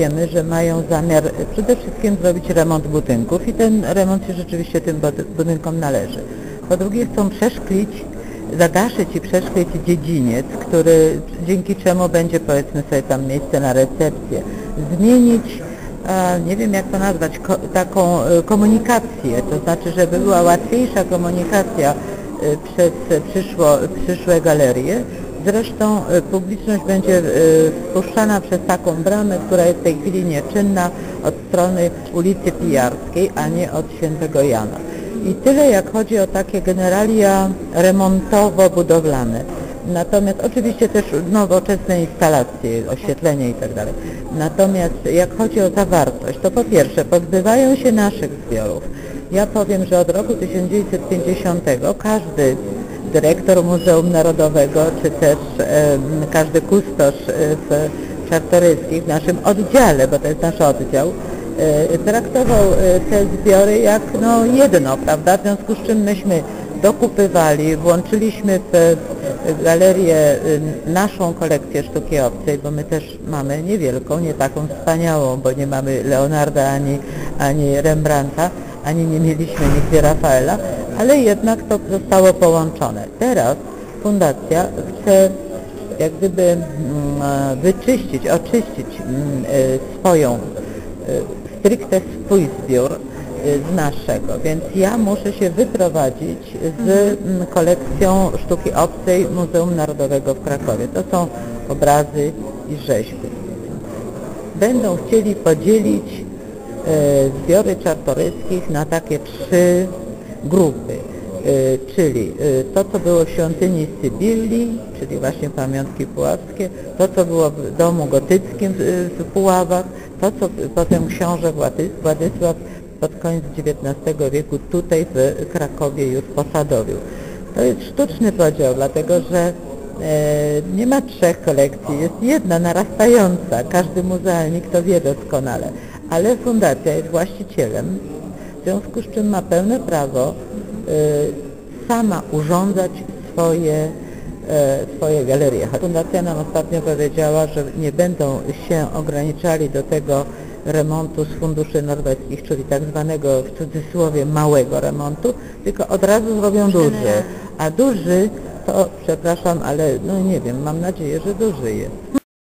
Wiemy, że mają zamiar przede wszystkim zrobić remont budynków i ten remont się rzeczywiście tym bud- budynkom należy. Po drugie chcą przeszklić, zadaszyć i przeszklić dziedziniec, który dzięki czemu będzie powiedzmy sobie tam miejsce na recepcję. Zmienić, nie wiem jak to nazwać, taką e, komunikację, to znaczy żeby była łatwiejsza komunikacja e, przez przyszło, przyszłe galerie. Zresztą e, publiczność będzie e, wpuszczana przez taką bramę, która jest w tej chwili nieczynna od strony ulicy Pijarskiej, a nie od Świętego Jana. I tyle jak chodzi o takie generalia remontowo-budowlane. Natomiast oczywiście też nowoczesne instalacje, oświetlenie i tak. Natomiast jak chodzi o zawartość, to po pierwsze pozbywają się naszych zbiorów. Ja powiem, że od roku 1950 każdy dyrektor Muzeum Narodowego, czy też każdy kustosz e, w Czartoryskich, w naszym oddziale, bo to jest nasz oddział, e, traktował e, te zbiory jak no, jedno, prawda? W związku z czym myśmy dokupywali, włączyliśmy w galerię naszą kolekcję sztuki obcej, bo my też mamy niewielką, nie taką wspaniałą, bo nie mamy Leonarda ani, ani Rembrandta, ani nie mieliśmy nigdzie Rafaela, ale jednak to zostało połączone. Teraz fundacja chce jak gdyby mm, e, wyczyścić, oczyścić mm, e, swoją, e, stricte swój zbiór z naszego, więc ja muszę się wyprowadzić z mm, kolekcją sztuki obcej Muzeum Narodowego w Krakowie. To są obrazy i rzeźby. Będą chcieli podzielić zbiory czartoryskich na takie trzy grupy, e, czyli e, to, co było w świątyni Sybilii, czyli właśnie pamiątki puławskie, to, co było w domu gotyckim w, Puławach, to, co potem książę Włady, Władysław pod koniec XIX wieku tutaj w Krakowie już posadowił. To jest sztuczny podział, dlatego że e, nie ma trzech kolekcji, jest jedna narastająca, każdy muzealnik to wie doskonale, ale fundacja jest właścicielem, związku z czym ma pełne prawo e, sama urządzać swoje, e, swoje galerie. Fundacja nam ostatnio powiedziała, że nie będą się ograniczali do tego remontu z funduszy norweskich, czyli tak zwanego w cudzysłowie małego remontu, tylko od razu zrobią duży. A duży to, przepraszam, ale no nie wiem, mam nadzieję, że duży jest.